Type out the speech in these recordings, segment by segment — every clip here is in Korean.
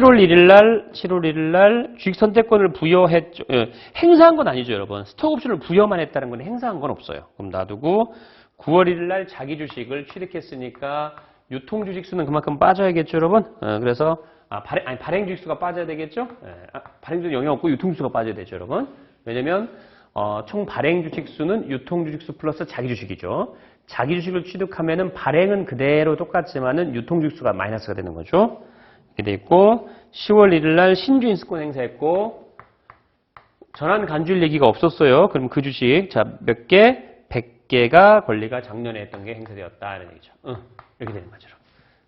7월 1일 날, 7월 1일 날 주식 선택권을 부여했죠. 예, 행사한 건 아니죠, 여러분. 스톡 옵션을 부여만 했다는 건 행사한 건 없어요. 그럼 놔두고 9월 1일 날 자기 주식을 취득했으니까 유통 주식 수는 그만큼 빠져야겠죠, 여러분. 어, 그래서 아, 발행, 아니, 발행 주식 수가 빠져야 되겠죠? 예, 아, 발행 주식 영향 없고 유통 주식수가 빠져야 되죠, 여러분. 왜냐면 어, 총 발행 주식 수는 유통 주식 수 플러스 자기 주식이죠. 자기 주식을 취득하면은 발행은 그대로 똑같지만은 유통 주식 수가 마이너스가 되는 거죠. 이렇게 돼 있고 10월 1일 날 신주 인수권 행사했고 전환 간주일 얘기가 없었어요. 그럼 그 주식 자 몇 개? 100개가 권리가 작년에 했던 게 행사되었다 이런 얘기죠. 응, 이렇게 되는 거죠.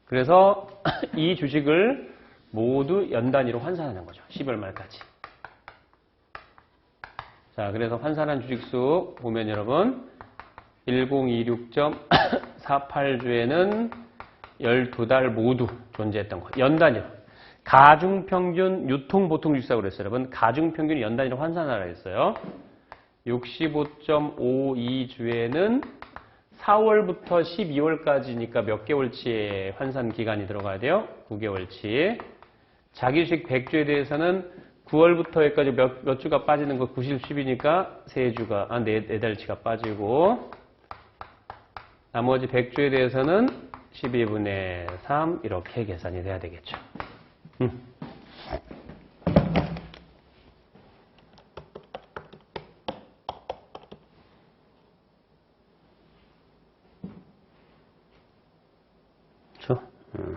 그래서 이 주식을 모두 연 단위로 환산하는 거죠. 12월 말까지. 자, 그래서 환산한 주식수 보면 여러분 1026.48주에는 12달 모두 존재했던 거. 연단위로. 가중평균 유통보통 주식사고 그랬어요. 여러분. 가중평균 연단위로 환산하라 했어요. 65.52주에는 4월부터 12월까지니까 몇 개월치의 환산 기간이 들어가야 돼요? 9개월치. 자기주식 100주에 대해서는 9월부터 여기까지 몇, 몇 주가 빠지는 거 90, 10이니까 3주가, 아, 4, 4달치가 빠지고, 나머지 100주에 대해서는 12분의 3 이렇게 계산이 돼야 되겠죠. 음. 그렇죠? 음.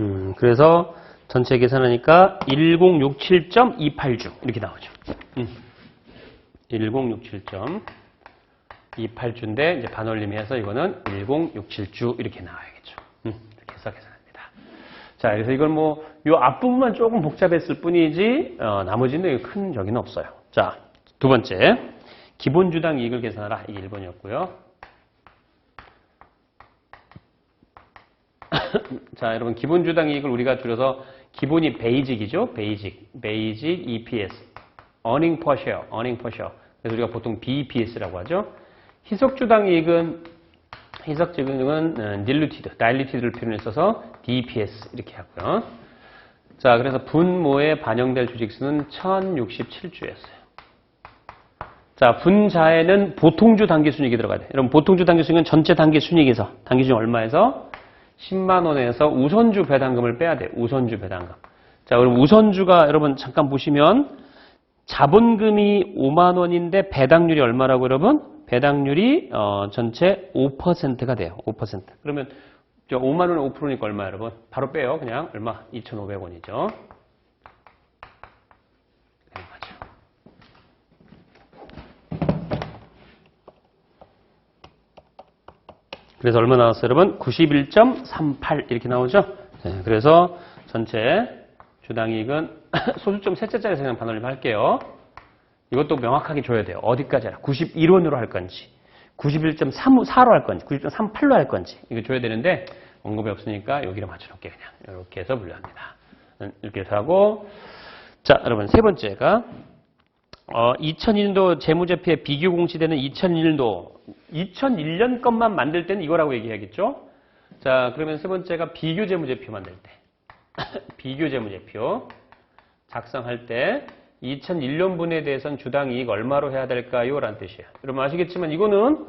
음, 그래서 전체 계산하니까 1067.28주 이렇게 나오죠. 음. 1067.28주인데 이제 반올림해서 이거는 1067주 이렇게 나와야겠죠. 음, 이렇게 해서 계산합니다. 자, 그래서 이걸 뭐요 앞부분만 조금 복잡했을 뿐이지 어, 나머지는 큰 적이는 없어요. 자, 두 번째 기본 주당 이익을 계산하라 이게 1번이었고요. 자, 여러분 기본 주당 이익을 우리가 줄여서 기본이 베이직이죠. 베이직, 베이직 EPS, earning per share, earning per share. 그래서 우리가 보통 BEPS라고 하죠. 희석 주당 이익은 희석 주당은 diluted, diluted를 표현해서 DEPS 이렇게 하고요. 자, 그래서 분모에 반영될 주식수는 1067주였어요. 자, 분자에는 보통주 단기순이익이 들어가야 돼. 여러분, 보통주 단기순이익은 전체 단기순이익에서, 단기순이 얼마에서? 10만 원에서 우선주 배당금을 빼야 돼. 우선주 배당금. 자, 그럼 우선주가 여러분 잠깐 보시면 자본금이 5만 원인데 배당률이 얼마라고 여러분? 배당률이 어, 전체 5%가 돼요. 5%. 그러면 저 5만원에 5%니까 얼마 여러분? 바로 빼요. 그냥 얼마? 2,500원이죠. 맞죠. 그래서 얼마 나왔어요, 여러분? 91.38 이렇게 나오죠? 네, 그래서 전체 주당이익은 소수점 셋째 자리에서 그냥 반올림 할게요. 이것도 명확하게 줘야 돼요. 어디까지 하라? 91원으로 할 건지, 91.34로 할 건지, 91.38로 할 건지 이거 줘야 되는데 언급이 없으니까 여기를 맞춰놓을게요. 그냥 이렇게 해서 분류합니다. 이렇게 해서 하고 자, 여러분 세 번째가 어, 2002년도 재무제표에 비교 공시되는 2001년도 2001년 것만 만들 때는 이거라고 얘기해야겠죠? 자, 그러면 세 번째가 비교 재무제표 만들 때. 비교 재무제표 작성할 때 2001년분에 대해서는 주당 이익 얼마로 해야 될까요? 라는 뜻이에요. 여러분 아시겠지만 이거는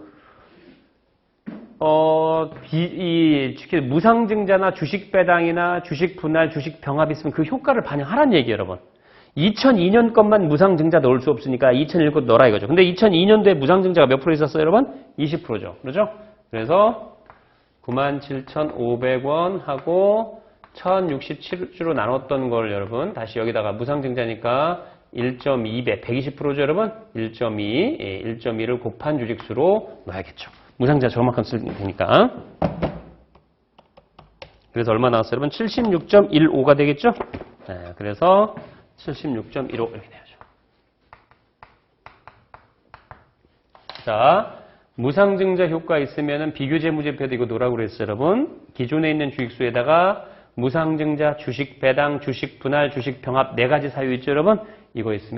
어, 비, 이, 무상증자나 주식 배당이나 주식 분할, 주식 병합 있으면 그 효과를 반영하라는 얘기예요, 여러분. 2002년 것만 무상증자 넣을 수 없으니까 2001년 것 넣어라 이거죠. 근데 2002년도에 무상증자가 몇 프로 있었어요, 여러분? 20%죠. 그러죠? 그래서 97,500원 하고 1,067주로 나눴던 걸 여러분 다시 여기다가 무상증자니까 1.2배, 120%죠, 여러분? 1.2, 예, 1.2를 곱한 주식수로 넣어야겠죠. 무상자 저만큼 쓸 테니까. 그래서 얼마 나왔어요, 여러분? 76.15가 되겠죠? 네, 그래서 76.15 이렇게 돼야죠. 자, 무상증자 효과 있으면은 비교재무제표도 이거 놓으라고 그랬어요, 여러분. 기존에 있는 주식수에다가 무상증자, 주식 배당, 주식 분할, 주식 병합 네 가지 사유 있죠, 여러분? 이거 있으면